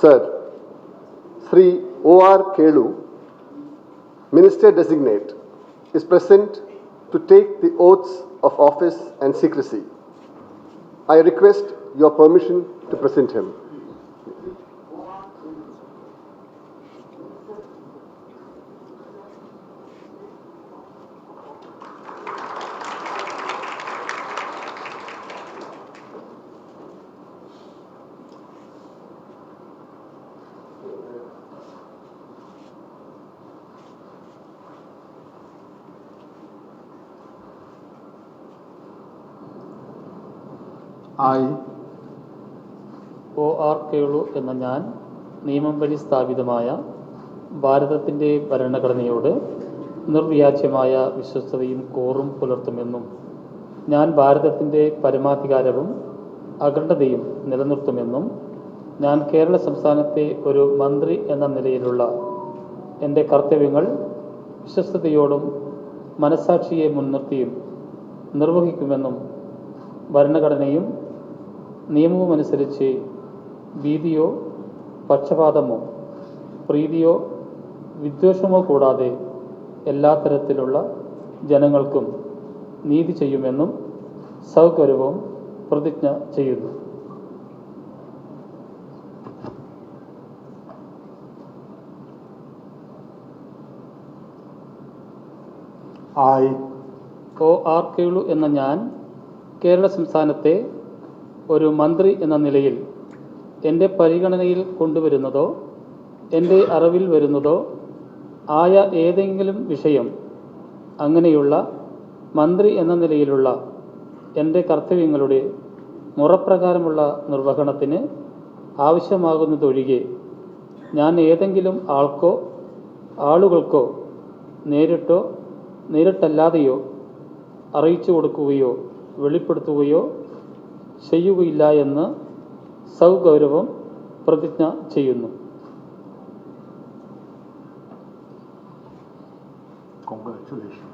Sir, Sri O. R. R Minister Designate, is present to take the oaths of office and secrecy. I request your permission to present him. I, O R Kelu എന്ന ഞാൻ നിയമം വഴി സ്ഥാപിതമായ ഭാരതത്തിന്റെ ഭരണഘടനയോട് നിർവ്യാജ്യമായ വിശ്വസ്തതയും കോറും പുലർത്തുമെന്നും ഞാൻ ഭാരതത്തിന്റെ പരമാധികാരവും അഖണ്ഡതയും നിലനിർത്തുമെന്നും ഞാൻ കേരള സംസ്ഥാനത്തെ ഒരു മന്ത്രി എന്ന നിലയിലുള്ള എന്റെ കർത്തവ്യങ്ങൾ വിശ്വസ്തയോടും മനസാക്ഷിയെ മുൻനിർത്തിയും നിർവഹിക്കുമെന്നും ഭരണഘടനയും നിയമവുമനുസരിച്ച് ഭീതിയോ പക്ഷപാതമോ പ്രീതിയോ വിദ്വേഷമോ കൂടാതെ എല്ലാ തരത്തിലുള്ള ജനങ്ങൾക്കും നീതി ചെയ്യുമെന്നും സൗകര്യവും പ്രതിജ്ഞ ചെയ്യുന്നു. ആയി. ഒ ആർ കേളു എന്ന ഞാൻ കേരള സംസ്ഥാനത്തെ ഒരു മന്ത്രി എന്ന നിലയിൽ എന്റെ പരിഗണനയിൽ കൊണ്ടുവരുന്നതോ എന്റെ അറിവിൽ വരുന്നതോ ആയ ഏതെങ്കിലും വിഷയം അങ്ങനെയുള്ള മന്ത്രി എന്ന നിലയിലുള്ള എന്റെ കർത്തവ്യങ്ങളുടെ മുറപ്രകാരമുള്ള നിർവഹണത്തിന് ആവശ്യമാകുന്നതൊഴികെ ഞാൻ ഏതെങ്കിലും ആൾക്കോ ആളുകൾക്കോ നേരിട്ടോ നേരിട്ടല്ലാതെയോ അറിയിച്ചു കൊടുക്കുകയോ വെളിപ്പെടുത്തുകയോ ചെയ്യുകയില്ല എന്ന് സൗഗൗരവം പ്രതിജ്ഞ ചെയ്യുന്നു congratulations.